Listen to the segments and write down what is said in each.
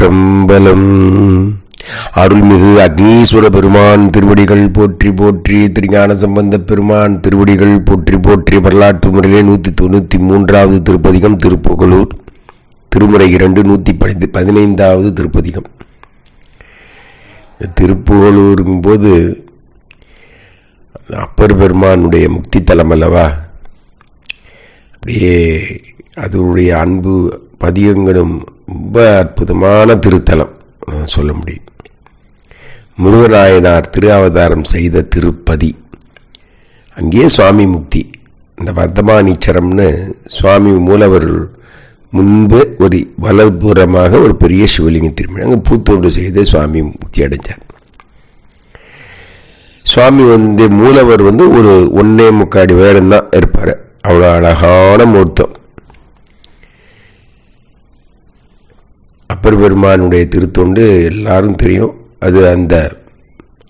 திருச்சிற்றம்பலம் அருள்மிகு அக்னீஸ்வர பெருமான் திருவடிகள் போற்றி போற்றி திருஞான சம்பந்த பெருமான் திருவடிகள் போற்றி போற்றி வரலாற்று முறையிலே நூற்றி தொண்ணூற்றி மூன்றாவது திருப்பதிகம் திருப்புகலூர். திருமுறை இரண்டு நூற்றி பதி பதினைந்தாவது திருப்பதிகம். திருப்புகலூருங்கும் போது அப்பர் பெருமானுடைய முக்தி தலம் அல்லவா? அப்படியே அதனுடைய அன்பு பதிகங்களும் ரொம்ப அற்புதமான திருத்தலம் சொல்ல முடியும். முருகநாயனார் திரு அவதாரம் செய்த திருப்பதி. அங்கேயே சுவாமி முக்தி. இந்த வர்த்தமானீச்சரம்னு சுவாமி மூலவர் முன்பு ஒரு வலதுபுறமாக ஒரு பெரிய சிவலிங்கம் திரும்பி அங்கே பூத்தோடு செய்து சுவாமி முக்தி அடைஞ்சார். சுவாமி வந்து மூலவர் வந்து ஒரு ஒன்னே முக்காடி வேடம் தான் இருப்பார். அவ்வளோ அழகான மூர்த்தம். அப்பர் பெருமானுடைய திருத்தொண்டு எல்லாரும் தெரியும். அது அந்த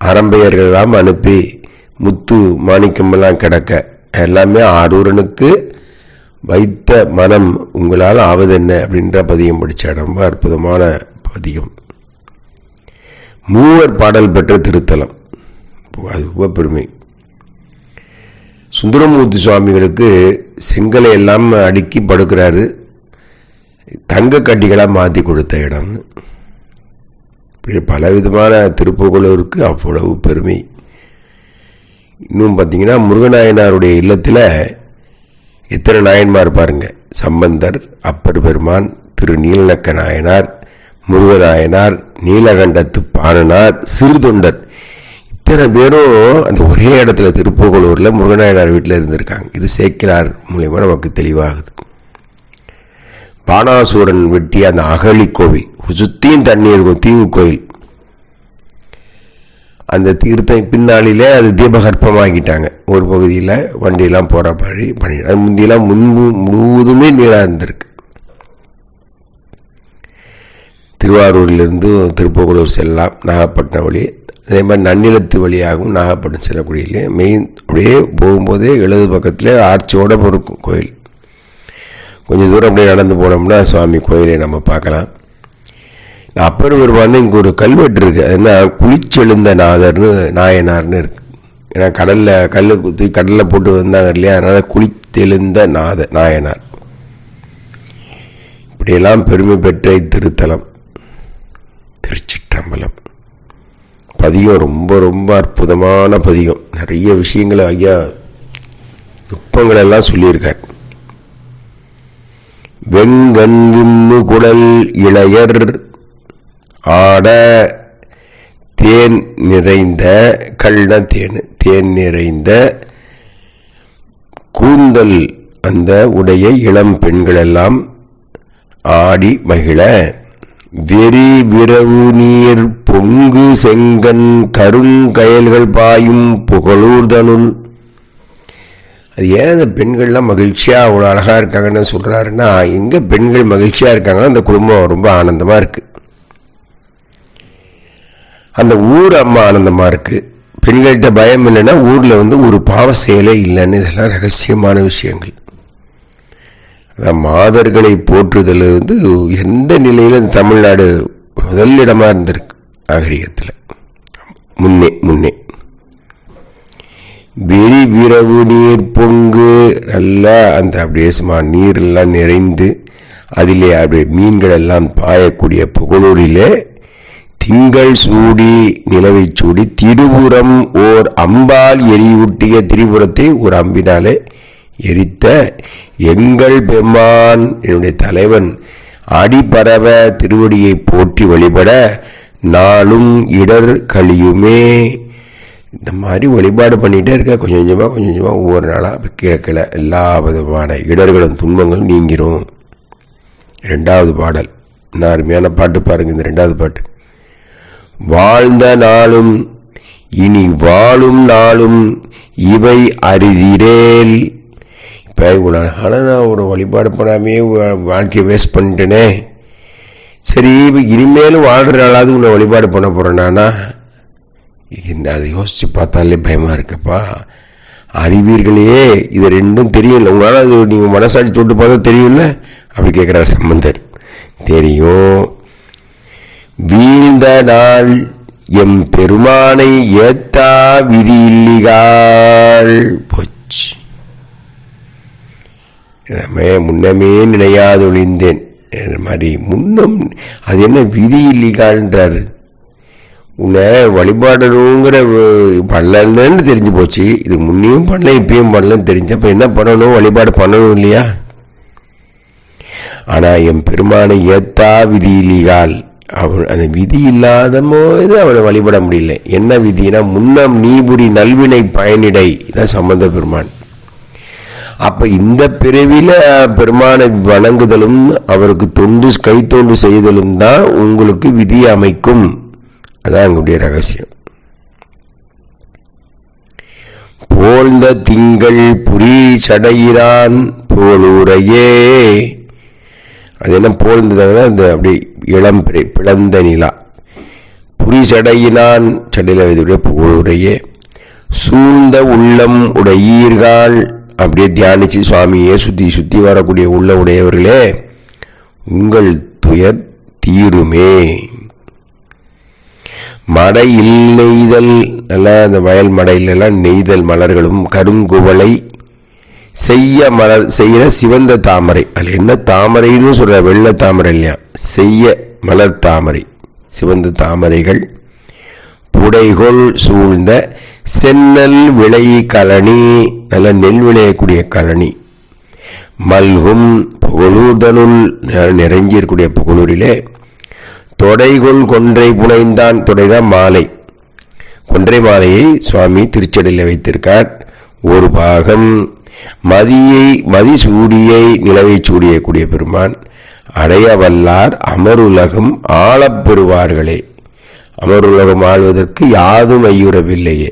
அரம்பையர்களெல்லாம் அனுப்பி முத்து மாணிக்கமெல்லாம் கிடக்க. எல்லாமே ஆரூரனுக்கு வைத்த மனம் உங்களால் ஆவதென்ன? அப்படின்ற பதியம் படித்த ரொம்ப அற்புதமான பதியம் மூவர் பாடல் பெற்ற திருத்தலம். அது ரொம்ப பெருமை. சுந்தரமூர்த்தி சுவாமிகளுக்கு செங்கலை எல்லாம் அடுக்கி படுக்கிறாரு. தங்க கட்டிகளாக மாற்றி கொடுத்த இடம். இப்படி பலவிதமான திருப்புகழூருக்கு அவ்வளவு பெருமை. இன்னும் பார்த்தீங்கன்னா முருகநாயனாருடைய இல்லத்தில் எத்தனை நாயன்மார் பாருங்க. சம்பந்தர் அப்பர் பெருமான் திரு நீலநக்க நாயனார் முருகநாயனார் நீலகண்டத்து பாணனார் சிறுதொண்டர் இத்தனை பேரும் அந்த ஒரே இடத்துல திருப்புகலூரில் முருகநாயனார் வீட்டில் இருந்திருக்காங்க. இது சேக்கிலார் மூலியமாக நமக்கு தெளிவாகுது. பானாசூரன் வெட்டிய அந்த அகழி கோவில் சுத்தியும் தண்ணி இருக்கும் தீவு கோயில். அந்த தீர்த்தம் பின்னாளிலே அது தீபகற்பமாக்கிட்டாங்க ஒரு பகுதியில் வண்டியெல்லாம் போகிற பழி பண்ணி அது முந்தியெல்லாம் முன்பு முழுவதுமே நீராக இருந்திருக்கு திருவாரூரிலிருந்து திருப்பகுளூர் செல்லலாம் நாகப்பட்டினம் வழி அதே மாதிரி நன்னிலத்து வழியாகவும் நாகப்பட்டினம் செல்லக்கூடிய மெயின் அப்படியே போகும்போதே எழுது பக்கத்தில் ஆர்ச்சியோட இருக்கும் கோயில். கொஞ்சம் தூரம் அப்படியே நடந்து போனோம்னா சுவாமி கோயிலை நம்ம பார்க்கலாம். அப்படி ஒரு வந்து இங்கே ஒரு கல்வெட்டு இருக்குது அது என்ன? குளிச்செழுந்த நாதர்னு நாயனார்னு இருக்கு. ஏன்னா கடலில் கல் குத்தி கடலில் போட்டு வந்தாங்க இல்லையா? அதனால் குளித்தெழுந்த நாத நாயனார். இப்படியெல்லாம் பெருமை பெற்ற இத்திருத்தலம். திருச்சிற்றம்பலம். பதிகம் ரொம்ப ரொம்ப அற்புதமான பதிகம். நிறைய விஷயங்களை ஐயா நுட்பங்களெல்லாம் சொல்லியிருக்கார். வெங்கண் விம்மு குடல் இளையர் ஆட தேன் நிறைந்த கள்ள தேன் தேன் நிறைந்த கூந்தல் அந்த உடைய இளம் பெண்களெல்லாம் ஆடி மகிழ. வெறி விரவு நீர் பொங்கு செங்கன் கருங்கயல்கள் பாயும் புகழூர்தனுள் அது ஏன் அந்த பெண்கள்லாம் மகிழ்ச்சியாக அவ்வளோ அழகாக இருக்காங்கன்னு சொல்கிறாருன்னா எங்கே பெண்கள் மகிழ்ச்சியாக இருக்காங்கன்னா அந்த குடும்பம் ரொம்ப ஆனந்தமாக இருக்குது அந்த ஊர் அம்மா ஆனந்தமாக இருக்குது பெண்கள்கிட்ட பயம் இல்லைன்னா ஊரில் வந்து ஒரு பாவ செயலே இல்லைன்னு இதெல்லாம் ரகசியமான விஷயங்கள். அதான் மாதர்களை போற்றுதல் வந்து எந்த நிலையில் தமிழ்நாடு முதலிடமாக இருந்திருக்கு நாகரிகத்தில். முன்னே முன்னே. வெறி விரவு நீர் பொங்கு. நல்லா அந்த அப்படியே சும்மா நீரெல்லாம் நிறைந்து அதிலே அப்படியே மீன்கள் எல்லாம் பாயக்கூடிய புகழூரிலே திங்கள் சூடி நிலவை சூடி திருபுறம் ஓர் அம்பால் எரியூட்டிய திரிபுரத்தை ஒரு அம்பினாலே எரித்த எங்கள் பெம்மான். என்னுடைய தலைவன் அடிபரவ திருவடியை போற்றி வழிபட நாளும் இடர் கழியுமே. இந்த மாதிரி வழிபாடு பண்ணிகிட்டே இருக்க. கொஞ்சம் கொஞ்சமாக கொஞ்சம் கொஞ்சமாக ஒவ்வொரு நாளாக கேட்கல எல்லா விதமான இடர்களும் துன்பங்களும் நீங்கிரும். ரெண்டாவது பாடல். நான் அருமையான பாட்டு பாருங்கள் இந்த ரெண்டாவது பாட்டு. வாழ்ந்த நாளும் இனி வாழும் நாளும் இவை அறிதிரேல். இப்போ இவ்வளோ ஆனால் நான் ஒரு வழிபாடு பண்ணாமே வாழ்க்கையை வேஸ்ட் பண்ணிட்டேனே. சரி இனிமேலும் வாழ்கிற நாளாவது உன்னை வழிபாடு பண்ண போகிறேன் நானா? அதை யோசித்து பார்த்தாலே பயமாக இருக்குப்பா. அறிவீர்களே இது ரெண்டும் தெரியல உங்களால் அது நீங்கள் மனசாட்சி தொட்டு பார்த்தா தெரியும்ல? அப்படி கேட்குறாரு சம்பந்தர். தெரியும். வீழ்ந்த நாள் எம் பெருமானை ஏத்தா விதி இல்லிகாள் போச்சு முன்னமே நினையாது ஒழிந்தேன் மாதிரி முன்னம் அது என்ன விதி இல்லிகாள்ன்றாரு உன்னை வழிபாடணுங்கிற பண்ணலன்னு தெரிஞ்சு போச்சு. இது முன்னையும் பண்ணல இப்பயும் பண்ணலன்னு தெரிஞ்சப்ப என்ன பண்ணணும்? வழிபாடு பண்ணணும் இல்லையா? ஆனால் என் பெருமானை ஏத்தா விதி இல்லிகால் அவன் அந்த விதி இல்லாத போது அவனை வழிபட முடியல. என்ன விதினா முன்னம் நீபுரி நல்வினை பயனிடை. இதான் சம்பந்த பெருமான். அப்ப இந்த பிறவில பெருமானை வணங்குதலும் அவருக்கு தொண்டு கை தொண்டு செய்தலும் தான் உங்களுக்கு விதி அமைக்கும். அதான் எங்களுடைய ரகசியம். போழ்ந்த திங்கள் புரி சடையிறான் போலூரையே. அது என்ன போழ்ந்ததுன்னா இந்த அப்படி இளம் பிளந்த நிலா. புரி சடையினான் சடையில வைத்துடைய போலூரையே. சூழ்ந்த உள்ளம் உடையீர்கள் அப்படியே தியானிச்சு சுவாமியே சுத்தி சுத்தி வரக்கூடிய உள்ள உடையவர்களே உங்கள் துயர் தீருமே. மடையில் நெய்தல் நல்லா அந்த வயல் மடையிலெல்லாம் நெய்தல் மலர்களும் கருங்குவளை செய்ய மலர் செய்கிற சிவந்த தாமரை. அதில் என்ன தாமரைன்னு சொல்கிற வெள்ளை தாமரை இல்லையா? செய்ய மலர் தாமரை சிவந்த தாமரைகள். புடைகொள் சூழ்ந்த சென்னல் விளை கழனி நல்ல நெல் விளையக்கூடிய கலனி மல்கும் புகழூர்தனுள் நிறைஞ்சிருக்கூடிய புகழூரிலே தொடைகொள் கொன்றை புனைந்தான் தொடைதான் மாலை. கொன்றை மாலையை சுவாமி திருச்சடையில் வைத்திருக்கார். ஒரு பாகம் மதியை மதி சூடியை நிலவை சூடியக்கூடிய பெருமான் அடைய வல்லார் அமருலகம் ஆளப் பெறுவார்களே. அமருலகம் ஆள்வதற்கு யாதும் ஐயுறவில்லையே.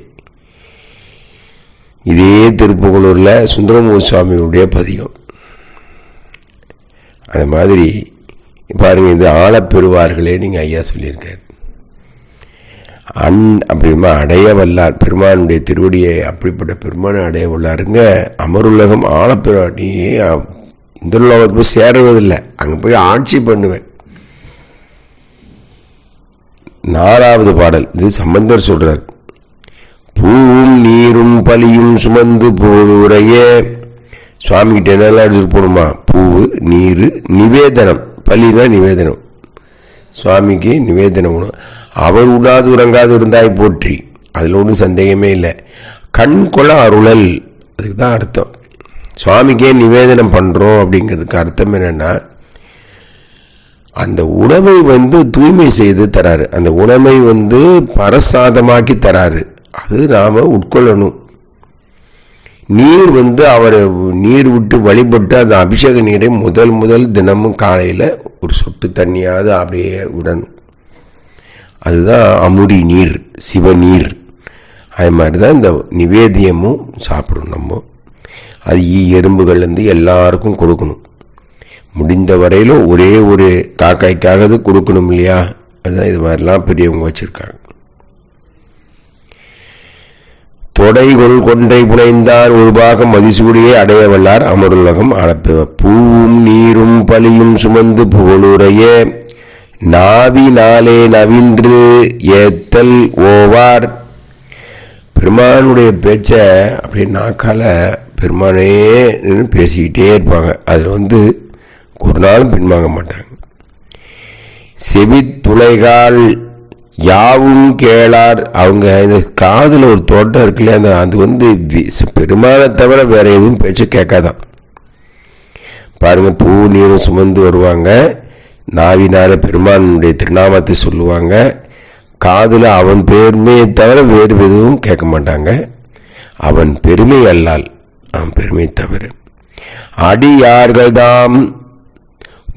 இதே திருப்புகலூரில் சுந்தரமூர் சுவாமியுடைய பதிகம். அது மாதிரி பாருங்க இது ஆளப் பெறுவார்களே நீங்க ஐயா சொல்லியிருக்காரு. அன் அப்படிமா அடைய வல்லார் பெருமானுடைய திருவடியை அப்படிப்பட்ட பெருமானை அடைய வல்லாருங்க. அமருலகம் ஆளப்பெற நீ இந்த உலகத்தை போய் சேருவதில்லை அங்க போய் ஆட்சி பண்ணுவேன். நாலாவது பாடல் இது சம்பந்தர் சொல்றார். பூவும் நீரும் பலியும் சுமந்து போடுறைய. சுவாமிகிட்ட என்னெல்லாம் எடுத்துட்டு போகணுமா? பூவு நீர் நிவேதனம். பலினா நிவேதனம். சுவாமிக்கு நிவேதனம் உணவு அவர் உடாது உறங்காது இருந்தாய் போற்றி. அதில் ஒன்றும் சந்தேகமே இல்லை. கண் கொல அருளல். அதுக்கு தான் அர்த்தம். சுவாமிக்கே நிவேதனம் பண்ணுறோம் அப்படிங்கிறதுக்கு அர்த்தம் என்னென்னா அந்த உணவை வந்து தூய்மை செய்து தராரு. அந்த உணவை வந்து பரசாதமாக்கி தராரு. அது நாம் உட்கொள்ளணும். நீர் வந்து அவரை நீர் விட்டு வழிபட்டு அந்த அபிஷேக நீரை முதல் முதல் தினமும் காலையில் ஒரு சொட்டு தண்ணியாவது அப்படியே விடணும் அதுதான் அமுரி நீர் சிவநீர் அது மாதிரி தான் இந்த நிவேதியமும் சாப்பிடணும் நம்ம. அது ஈ எறும்புகள்லேருந்து எல்லாருக்கும் கொடுக்கணும். முடிந்த வரையிலும் ஒரே ஒரு காக்காய்க்காகது கொடுக்கணும் இல்லையா? அதுதான் இது மாதிரிலாம் பெரியவங்க வச்சுருக்காங்க. தொடைகொள் கொன்றை புனைந்தார் ஒரு பாகம் மதிசூடியை அடைய வல்லார் அமருலகம் அளப்பெவ பூவும் நீரும் பலியும் சுமந்து புகழுடைய நாவி நாளே நவின்று ஏத்தல் ஓவார். பெருமானுடைய பேச்ச அப்படி நாக்கால பெருமானே பேசிக்கிட்டே இருப்பாங்க. அதில் வந்து ஒரு நாளும் பின்வாங்க மாட்டாங்க. செவித்துளைகால் யாவும் கேளார். அவங்க இது காதில் ஒரு தோட்டம் இருக்குல்ல அந்த அது வந்து பெருமானை தவிர வேற எதுவும் பேச்சு கேட்காதான். பாருங்க பூ நீரும் சுமந்து வருவாங்க. நாவினால பெருமானுடைய திருநாமத்தை சொல்லுவாங்க. காதில் அவன் பெருமையை தவிர வேறு எதுவும் கேட்க மாட்டாங்க. அவன் பெருமை அல்லால் அவன் பெருமை தவிர. அடியார்கள்தாம்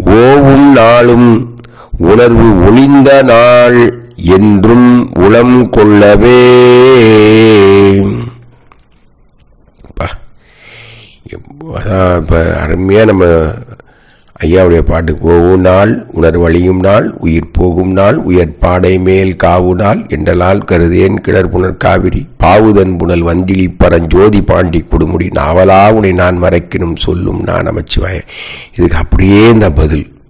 ஓவும் நாளும் உணர்வு ஒளிந்த நாள். என்றும் உளம் கொள்ளவே. இப்போ அருமையாக நம்ம ஐயாவுடைய பாட்டுக்கு போகும் நாள் உணர்வழியும் நாள் உயிர் போகும் நாள் உயர் பாடை மேல் காவு நாள் என்றலால் கருதேன் கிளர் புனர் காவிரி பாவுதன் புனல் வந்திலி பரஞ்சோதி பாண்டி கொடுமுடி நாவலா உனை நான் மறைக்கணும் சொல்லும் நான் அமைச்சுவாய. இதுக்கு அப்படியே இந்த பதில்.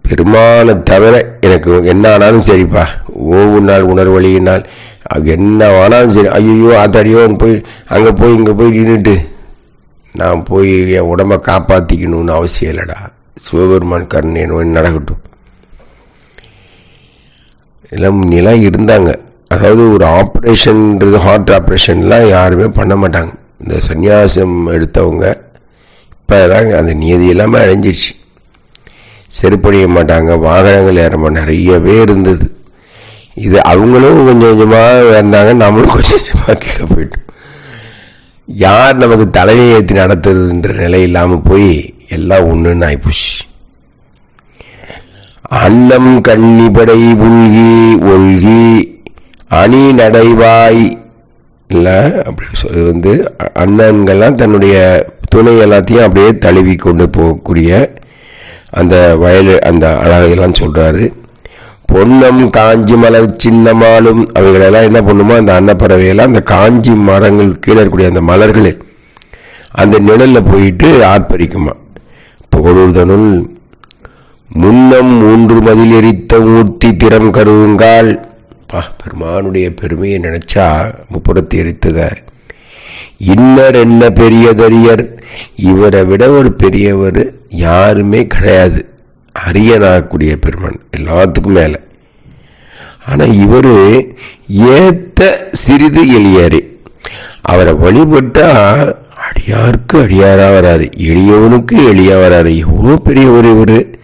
பெருமானை தவிர எனக்கு என்ன ஆனாலும் சரிப்பா. ஓவு நாள் உணர்வழியினால் அது என்ன ஆனாலும் சரி. ஐயோ ஆத்தாடியோ போய் அங்கே போய் இங்கே போய் நின்றுட்டு நான் போய் என் உடம்ப காப்பாற்றிக்கணும்னு அவசியம் இல்லைடா. சிவபெருமான் கருணை நடக்கட்டும். எல்லாம் நிலம் இருந்தாங்க. அதாவது ஒரு ஆப்ரேஷன்ன்றது ஹார்ட் ஆப்ரேஷன்லாம் யாருமே பண்ண மாட்டாங்க. இந்த சந்நியாசம் எடுத்தவங்க இப்போ அந்த நியதி எல்லாமே அழிஞ்சிடுச்சு செருப்படிய மாட்டாங்க வாகனங்கள் ஏற நிறையவே இருந்தது. இது அவங்களும் கொஞ்சம் கொஞ்சமாக இருந்தாங்க நம்மளும் கொஞ்சம் கொஞ்சமாக கீழே போயிட்டோம். யார் நமக்கு தலைமை ஏற்றி நடத்துறதுன்ற நிலை இல்லாமல் போய் எல்லாம் ஒன்றுன்னு ஆயிப்போச்சு. அன்னம் கண்ணிபடை புல்கி ஒல்கி அணி நடைவாய் இல்லை அப்படி வந்து அண்ணன்கள்லாம் தன்னுடைய துணை எல்லாத்தையும் அப்படியே தழுவி கொண்டு போகக்கூடிய அந்த வயல் அந்த அழகையெல்லாம் சொல்கிறாரு பொன்னம் காஞ்சி மலர் சின்னமாலும் அவைகளெல்லாம் என்ன பண்ணுமோ அந்த அன்னப்பறவையெல்லாம் அந்த காஞ்சி மரங்கள் கீழே இருக்கக்கூடிய அந்த மலர்களே அந்த நிழலில் போயிட்டு ஆர்ப்பரிக்குமா. புகழூர்தனுள் முன்னம் மூன்று மதில் எரித்த ஊட்டி திறம் கருவுங்கால் பெருமானுடைய பெருமையை நினைச்சா முப்புறத்தை எரித்ததை. இன்னர் என்ன பெரியதறியர் இவரை விட ஒரு பெரியவர் யாருமே கிடையாது. அரியனாகக்கூடிய பெருமன் எல்லாத்துக்கும் மேலே. ஆனால் இவர் ஏத்த சிறிது எளியாரு. அவரை வழிபட்டா அடியாருக்கு அடியாரா வராரு. எளியவனுக்கு எளியா வராரு. எவ்வளோ பெரியவர் இவர்?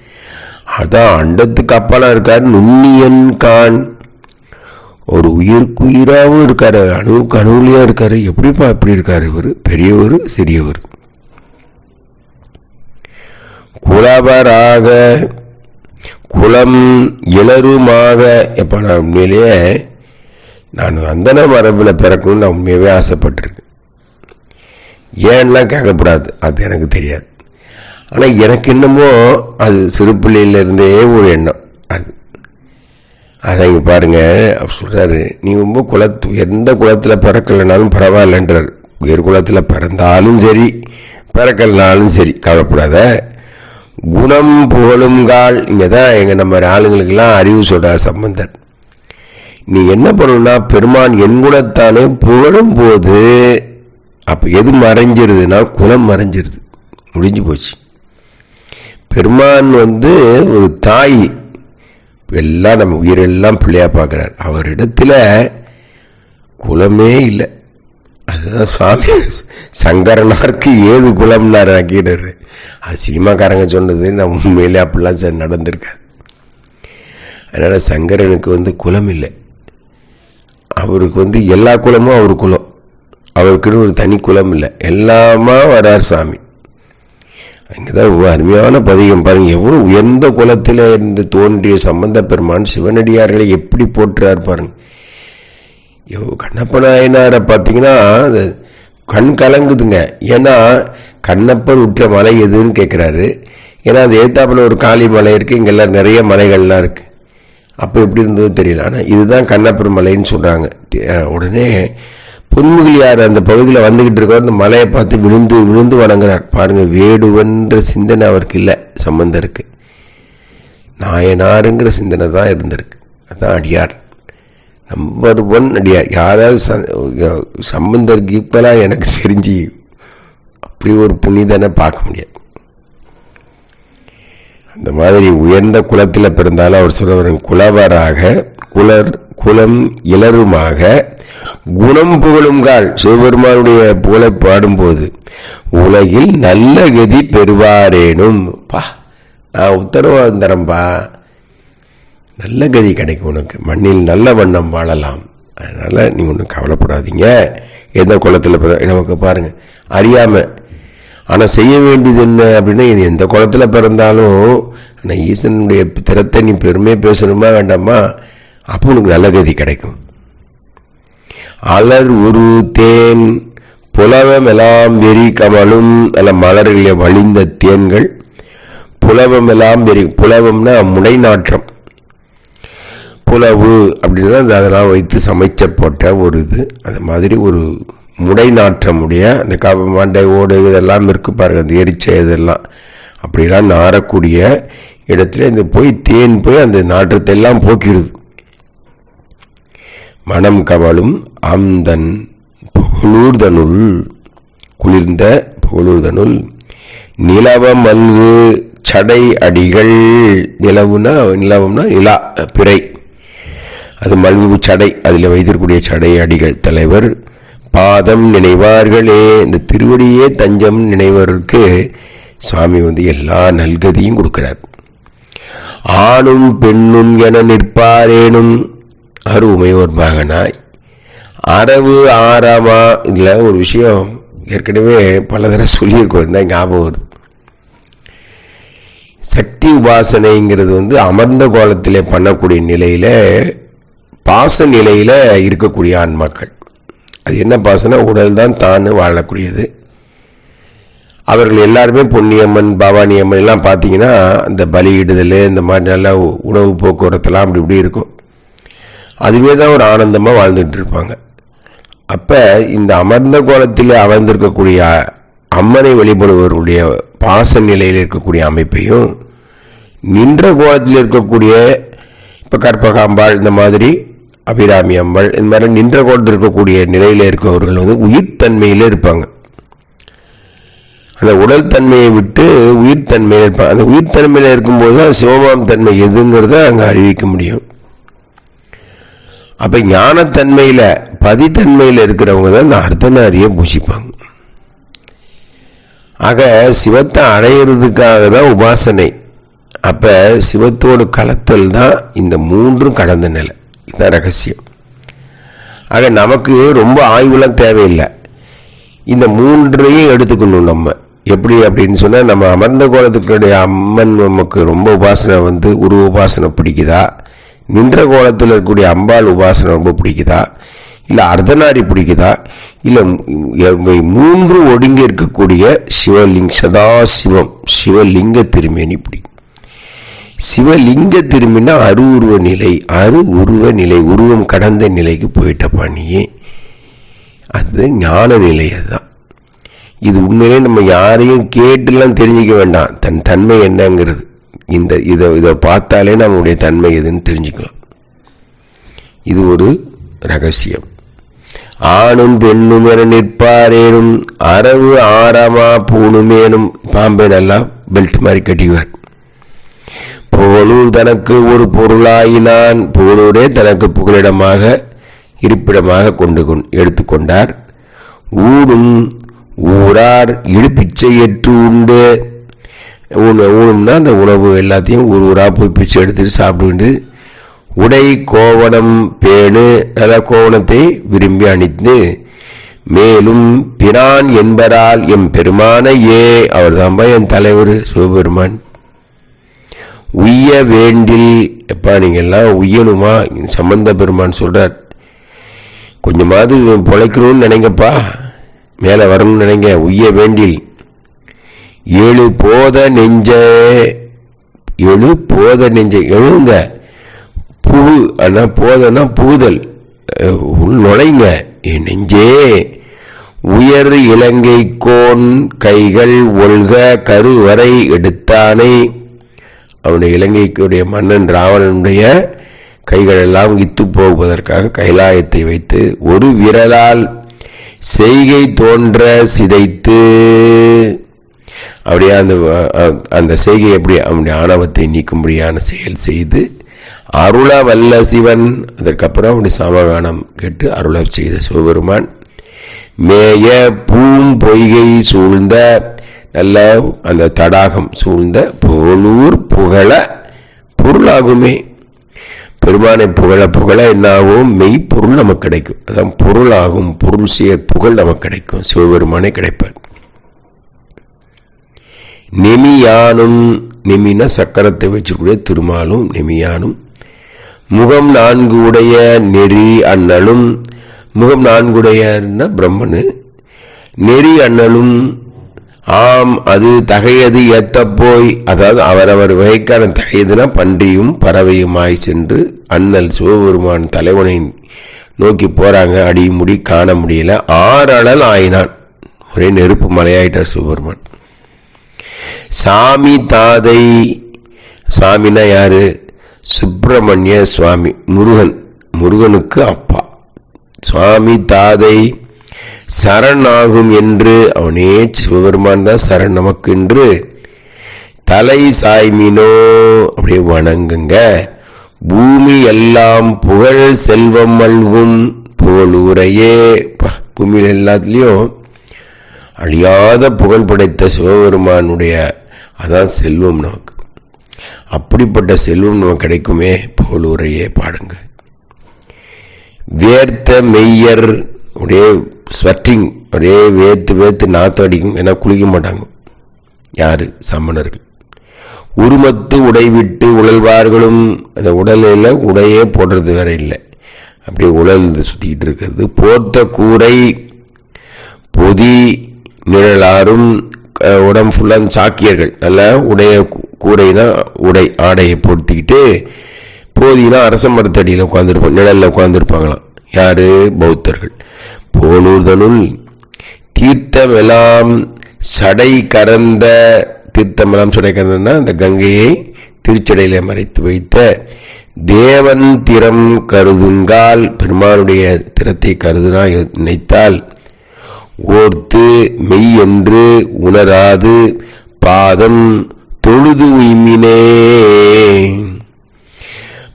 அதான் அண்டத்துக்கு அப்பாலாம் இருக்கார். நுண்ணியன் கான். ஒரு உயிருக்குயிராகவும் இருக்கார் அணுவுக்கு அணுவுலையா இருக்கார். எப்படிப்பா எப்படி இருக்கார் இவர்? பெரியவர் சிறியவர். குலவராக குலம் இளருமாக எப்ப நான் உண்மையிலேயே நான் அந்தன மரபில் பிறக்கணும்னு நான் உண்மையாகவே ஆசைப்பட்டிருக்கேன். ஏன்லாம் கேட்கக்கூடாது அது எனக்கு தெரியாது. ஆனால் எனக்கு என்னமோ அது சிறு பிள்ளையிலேருந்தே ஒரு எண்ணம். அது அதை இங்கே பாருங்க சொல்கிறாரு நீ ரொம்ப குலத்து எந்த குளத்தில் பிறக்கலைனாலும் பரவாயில்லன்றார். உயர் குளத்தில் பிறந்தாலும் சரி பிறக்கலனாலும் சரி கவலைப்படாத. குணம் புகழுங்கால் இங்கே தான் எங்கள் நம்ம ஆளுங்களுக்கெல்லாம் அறிவு சொல்கிறார் சம்பந்தர். நீ என்ன பண்ணணும்னா பெருமான் என் குணத்தானே புகழும் போது அப்போ எது மறைஞ்சிருதுன்னா குலம் மறைஞ்சிருது. முடிஞ்சு போச்சு. பெருமான் வந்து ஒரு தாய் எல்லாம் நம்ம உயிரெல்லாம் பிள்ளையாக பார்க்குறார். அவரிடத்துல குலமே இல்லை. அதுதான் சுவாமி சங்கரனாருக்கு ஏது குலம்னாரு கீடர் அது சினிமாக்காரங்க சொன்னது நான் உண்மையிலே அப்படிலாம் சார் நடந்திருக்காது. அதனால் சங்கரனுக்கு வந்து குலம் இல்லை. அவருக்கு வந்து எல்லா குலமும் அவர் குலம். அவருக்குன்னு ஒரு தனி குலம் இல்லை. எல்லாமா வரார் சாமி. அங்கேதான் அருமையான பதிகம் பாருங்க. எவ்வளவு உயர்ந்த குலத்தில் இருந்து தோன்றிய சம்பந்த பெருமான் சிவனடியார்களை எப்படி போட்டுறார் பாருங்க. கண்ணப்ப நாயனாரை பார்த்தீங்கன்னா கண் கலங்குதுங்க. ஏன்னா கண்ணப்பர் உற்ற மலை எதுன்னு கேட்குறாரு ஏன்னா அது ஏத்தாப்பில் ஒரு காளி மலை இருக்குது இங்கெல்லாம் நிறைய மலைகள்லாம் இருக்குது அப்போ எப்படி இருந்ததுன்னு தெரியல. ஆனால் இதுதான் கண்ணப்பர் மலைன்னு சொல்கிறாங்க உடனே பொன்முகிலியார் அந்த பகுதியில் வந்துகிட்டு இருக்கார் அந்த மலையை பார்த்து விழுந்து விழுந்து வணங்குறார். பாருங்க வேடுவன்ற சிந்தனை அவருக்கு இல்லை சம்பந்தருக்கு. நாயனாருங்கிற சிந்தனை தான் இருந்திருக்கு. அதான் அடியார். நம்பர் ஒன் அடியார். யாராவது சம்பந்தருக்கு ஈக்குவலாக எனக்கு தெரிஞ்சு அப்படி ஒரு புனிதனை பார்க்க முடியாது. அந்த மாதிரி உயர்ந்த குலத்தில் பிறந்தாலும் அவர் சொல்றவர் குலவராக குலர் குலம் இளருமாக குணம் புகழுங்கால் சிவபெருமானுடைய புகழை பாடும்போது உலகில் நல்ல கதி பெறுவாரேனும். பா நான் உத்தரவாதம் தரம்பா நல்ல கதி கிடைக்கும் உனக்கு. மண்ணில் நல்ல வண்ணம் வாழலாம். அதனால் நீ ஒன்றும் கவலைப்படாதீங்க. எந்த குளத்தில் நமக்கு பாருங்க அறியாமல் ஆனால் செய்ய வேண்டியது என்ன அப்படின்னா இது எந்த குளத்தில் பிறந்தாலும் ஆனால் ஈசனுடைய திறத்தை நீ பெருமையாக பேசணுமா வேண்டாமா? அப்போ உனக்கு நல்ல கதி கிடைக்கும். அலர் உரு தேன் புலவமெல்லாம் வெறி கமலும் அல்ல மலர்களை வழிந்த தேன்கள். புலவமெல்லாம் வெறி புலவம்னா முனைநாற்றம் புலவு அப்படின்னா அதெல்லாம் வைத்து சமைச்ச போட்ட ஒரு இது. அது மாதிரி ஒரு முடை நாற்றமுடைய அந்த கவ மாண்டை ஓடு இதெல்லாம் இருக்கு பாருங்க அந்த எரிச்ச இதெல்லாம். அப்படிலாம் நாரக்கூடிய இடத்துல இந்த போய் தேன் போய் அந்த நாற்றத்தை எல்லாம் போக்கிடுது. மனம் கவலும் அந்தன் புகழூர்தனுள் குளிர்ந்த புகழூர்தனுள் நிலவம் அல்கு சடை அடிகள் நிலவுனா நிலவம்னா நிலா பிறை. அது மல்வு சடை அதில் வைத்திருக்கூடிய சடை அடிகள் தலைவர். பாதம் நினைவார்களே இந்த திருவடியே தஞ்சம் நினைவருக்கு சுவாமி வந்து எல்லா நல்கதியும் கொடுக்கிறார். ஆணும் பெண்ணும் என நிற்பாரேனும் அருமையோர் மகனாய். அரவு ஆறாமா இதில் ஒரு விஷயம் ஏற்கனவே பல தடவை சொல்லியிருக்கோம். தான் ஞாபகம் வருது. சக்தி உபாசனைங்கிறது வந்து அமர்ந்த கோலத்தில் பண்ணக்கூடிய நிலையில் பாச நிலையில் இருக்கக்கூடிய ஆன்மாக்கள். அது என்ன பாசனை? உடல் தான் தான் வாழக்கூடியது. அவர்கள் எல்லாருமே பொன்னியம்மன் பவானி அம்மன் எல்லாம் பார்த்தீங்கன்னா அந்த பலியிடுதல் இந்த மாதிரி நல்லா உணவு போக்குவரத்துலாம் அப்படி இப்படி இருக்கும். அதுவே தான் ஒரு ஆனந்தமாக வாழ்ந்துகிட்டு இருப்பாங்க அப்போ இந்த அமர்ந்த கோலத்தில் அமர்ந்திருக்கக்கூடிய அம்மனை வழிபடுபவர்களுடைய பாச நிலையில் இருக்கக்கூடிய அமைப்பையும் நின்ற கோலத்தில் இருக்கக்கூடிய இப்போ கற்பகாம்பாள் இந்த மாதிரி அபிராமி அம்பாள் இந்த மாதிரி நின்ற கோலத்தில் இருக்கக்கூடிய நிலையில் இருக்கவர்கள் வந்து உயிர்த்தன்மையில் இருப்பாங்க. அந்த உடல் தன்மையை விட்டு உயிர்த்தன்மையில் இருப்பாங்க. அந்த உயிர்த்தன்மையில் இருக்கும்போது தான் சிவமாம் தன்மை எதுங்கிறத அங்கே அறிவிக்க முடியும். அப்ப ஞானத்தன்மையில பதித்தன்மையில இருக்கிறவங்க தான் இந்த அர்த்தநாரியை பூசிப்பாங்க ஆக சிவத்தை அடையிறதுக்காக தான் உபாசனை. அப்ப சிவத்தோடு கலத்தல் தான் இந்த மூன்றும் கடந்த நிலை. இதுதான் ரகசியம். ஆக நமக்கு ரொம்ப ஆய்வுலாம் தேவையில்லை. இந்த மூன்றையும் எடுத்துக்கணும் நம்ம. எப்படி அப்படின்னு சொன்னால் நம்ம அமர்ந்த கோலத்துக்குடைய அம்மன் நமக்கு ரொம்ப உபாசனை வந்து உருவ உபாசனை பிடிக்குதா? நின்ற கோலத்தில் இருக்கக்கூடிய அம்பாள் உபாசனை ரொம்ப பிடிக்குதா? இல்லை அர்த்தநாரி பிடிக்குதா? இல்லை மூன்று ஒடுங்கி இருக்கக்கூடிய சிவலிங் சதா சிவம் சிவலிங்க திருமேனி பிடிக்கும் சிவலிங்க திரும்பினா அரு உருவ நிலை அரு உருவ நிலை உருவம் கடந்த நிலைக்கு போயிட்ட நீ அது ஞான நிலை அதுதான். இது உண்மையிலே நம்ம யாரையும் கேட்டுலாம் தெரிஞ்சுக்க வேண்டாம். தன் தன்மை என்னங்கிறது. இந்த இதை இதை பார்த்தாலே நம்முடைய தன்மை எதுன்னு தெரிஞ்சுக்கலாம். இது ஒரு ரகசியம். ஆணும் பெண்ணும் என நிற்பாரேனும் அரவு ஆறாமா பூணுமேனும் பாம்பை நல்லா பெல்ட் மாதிரி கட்டிவார் புகழூர் தனக்கு ஒரு பொருளாயினான் புகழூரே தனக்கு புகலிடமாக இருப்பிடமாக கொண்டு எடுத்துக்கொண்டார் ஊடும் ஊரார் இழுப்பிச்சையற்று உண்டு. ஊனும்னா அந்த உணவு எல்லாத்தையும் ஒரு ஊராக போய் பிச்சு எடுத்துட்டு சாப்பிட்டு உடை கோவணம் பேணு நல்ல கோவணத்தை விரும்பி அணிந்து மேலும் பிரான் என்பதால் எம் ஏ அவர் தான்பா என் தலைவர் சிவபெருமான். உய்ய வேண்டில் எப்பா நீங்கள்லாம் உய்யணுமா? சம்பந்த பெருமான் சொல்கிறார் கொஞ்சமாவது பிழைக்கணும்னு நினைங்கப்பா. மேலே வரணும்னு நினைங்க. உய்ய வேண்டில். எழு போத நெஞ்ச எழு போத நெஞ்ச எழுங்க. புழு ஆனால் போதனா புகுதல் உள் நுழைங்க. என் நெஞ்சே. உயர் இலங்கை கோன் கைகள் ஒழ்க கருவறை எடுத்தானே. அவனுடைய இலங்கைக்குடைய மன்னன் ராவணனுடைய கைகள் எல்லாம் இத்து போவதற்காக கைலாயத்தை வைத்து ஒரு விரலால் செய்கை தோன்ற சிதைத்து அப்படியே அந்த அந்த செய்கை எப்படி அவனுடைய ஆணவத்தை நீக்கும்படியான செயல் செய்து அருள வல்ல சிவன் அதற்கப்புறம் அவனுடைய சமகானம் கேட்டு அருள செய்த சிவபெருமான் மேய பூம் பொய்கை சூழ்ந்த நல்ல அந்த தடாகம் சூழ்ந்த புகழூர் புகழ பொருளாகுமே. பெருமானை புகழ புகழ என்னாகும் மெய்ப்பொருள் நமக்கு கிடைக்கும். அதான் பொருளாகும் பொருள் சேர் புகழ் நமக்கு கிடைக்கும். சிவபெருமானே கிடைப்பார். நெமியானும் நெமினா சக்கரத்தை வச்சுக்கூடிய திருமாலும் நெமியானும் முகம் நான்கு உடைய நெறி அண்ணலும் முகம் நான்குடையன்னா பிரம்மனு நெறி அண்ணலும் ஆம் அது தகையது எத்தப்போய் அதாவது அவரவர் வகைக்கான தகையதுனா பன்றியும் பறவையுமாய் சென்று அண்ணல் சிவபெருமான் தலைவனை நோக்கி போறாங்க. அடி முடி காண முடியல ஆறளல் ஆயினான். ஒரே நெருப்பு மலையாயிட்டார் சிவபெருமான். சாமி தாதை சாமினா யாரு? சுப்பிரமணிய சுவாமி முருகன் முருகனுக்கு அப்பா. சுவாமி தாதை சரணாகும் என்று அவனே சிவபெருமான் தான் சரண் நமக்கு என்று தலை சாய்மினோ அப்படியே வணங்குங்க. பூமி எல்லாம் புகழ் செல்வம் மல்கும் போலூரையே பா, பூமியில் எல்லாத்துலேயும் அழியாத புகழ் படைத்த சிவபெருமானுடைய அதான் செல்வம் நமக்கு. அப்படிப்பட்ட செல்வம் நமக்கு கிடைக்குமே புகழூரையே பாடுங்க வேர்த்த மெய்யர் ஒரே ஸ்வெட்டிங் ஒரே வேத்து வேத்து நாத்தம் அடிக்கும் ஏன்னா குளிக்க மாட்டாங்க. யாரு? சமணர்கள். உருமத்து உடை விட்டு உழல்வார்களும் அந்த உடலில் உடையே போடுறது வேற இல்லை. அப்படியே உழல் சுத்திக்கிட்டு இருக்கிறது. போர்த்த கூரை பொதி நிழலாரும் உடம்பு ஃபுல்லாக சாக்கியர்கள். நல்ல உடைய கூ- கூரைனா உடை ஆடையை பொருத்திக்கிட்டு போதினா அரச மரத்தடியில் உட்காந்துருப்பாங்க நிழலில் உட்காந்துருப்பாங்களாம் யாரு? பௌத்தர்கள். போலூர்தனுள் தீர்த்தமெல்லாம் சடை கறந்த தீர்த்தமெல்லாம் சடை கறந்தனா அந்த கங்கையை திருச்சடையில் மறைத்து வைத்த தேவன் திறம் கருதுங்கால் பெருமானுடைய திறத்தை கருதுனா நினைத்தால் ஓர்த்து மெய் என்று உணராது பாதம் தொழுது உய்மினே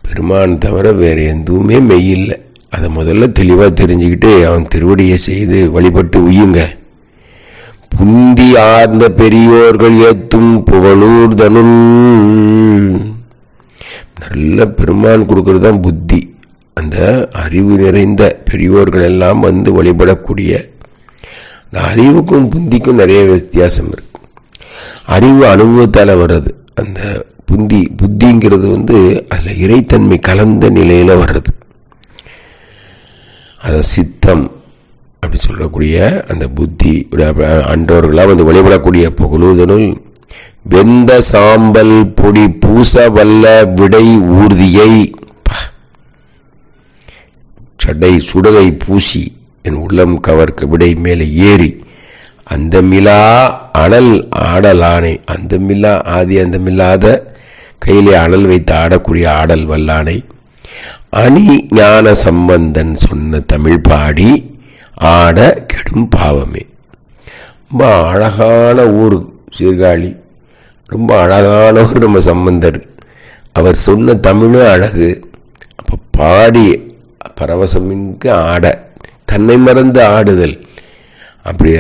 பெருமான் தவிர வேறு எதுவுமே மெய் இல்லை அதை முதல்ல தெளிவாக தெரிஞ்சுக்கிட்டு அவன் திருவடியை செய்து வழிபட்டு உய்யுங்க. புந்தி ஆர்ந்த பெரியோர்கள் ஏத்தும் புகழூர் தனுள். நல்ல பெருமான் கொடுக்கறது தான் புத்தி. அந்த அறிவு நிறைந்த பெரியோர்கள் எல்லாம் வந்து வழிபடக்கூடிய அந்த அறிவுக்கும் புந்திக்கும் நிறைய வித்தியாசம் இருக்கு. அறிவு அனுபவத்தால் வர்றது அந்த புந்தி புத்திங்கிறது வந்து அதில் இறைத்தன்மை கலந்த நிலையில் வர்றது. அதை சித்தம் அப்படி சொல்லக்கூடிய அந்த புத்தி அன்றவர்களாக வந்து வழிபடக்கூடிய புகழுதனுள் வெந்த சாம்பல் பொடி பூச வல்ல விடை ஊர்தியை சடை சுடலை பூசி என் உள்ளம் கவர்க்க விடை மேலே ஏறி அந்த மிலா அனல் ஆடலானை அந்த மில்லா ஆதி அந்த மில்லாத கையிலே அனல் வைத்து ஆடக்கூடிய ஆடல் வல்லானை. அணி ஞான சம்பந்தன் சொன்ன தமிழ் பாடி ஆட கெடும் பாவமே. ரொம்ப அழகான ஊர் சீர்காழி. ரொம்ப அழகான ஒரு நம்ம சம்பந்தர். அவர் சொன்ன தமிழும் அழகு. அப்போ பாடி பரவசமிக்க ஆட. தன்னை மறந்து ஆடுதல். அப்படி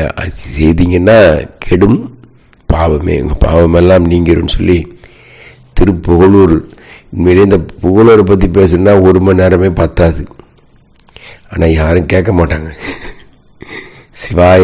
செய்தீங்கன்னா கெடும் பாவமே. உங்கள் பாவமெல்லாம் நீங்கிரும்னு சொல்லி திருப்புகழூர். உண்மையிலே இந்த புகழூரை பற்றி பேசுனா ஒரு மணி நேரமே பத்தாது. ஆனால் யாரும் கேட்க மாட்டாங்க. சிவாய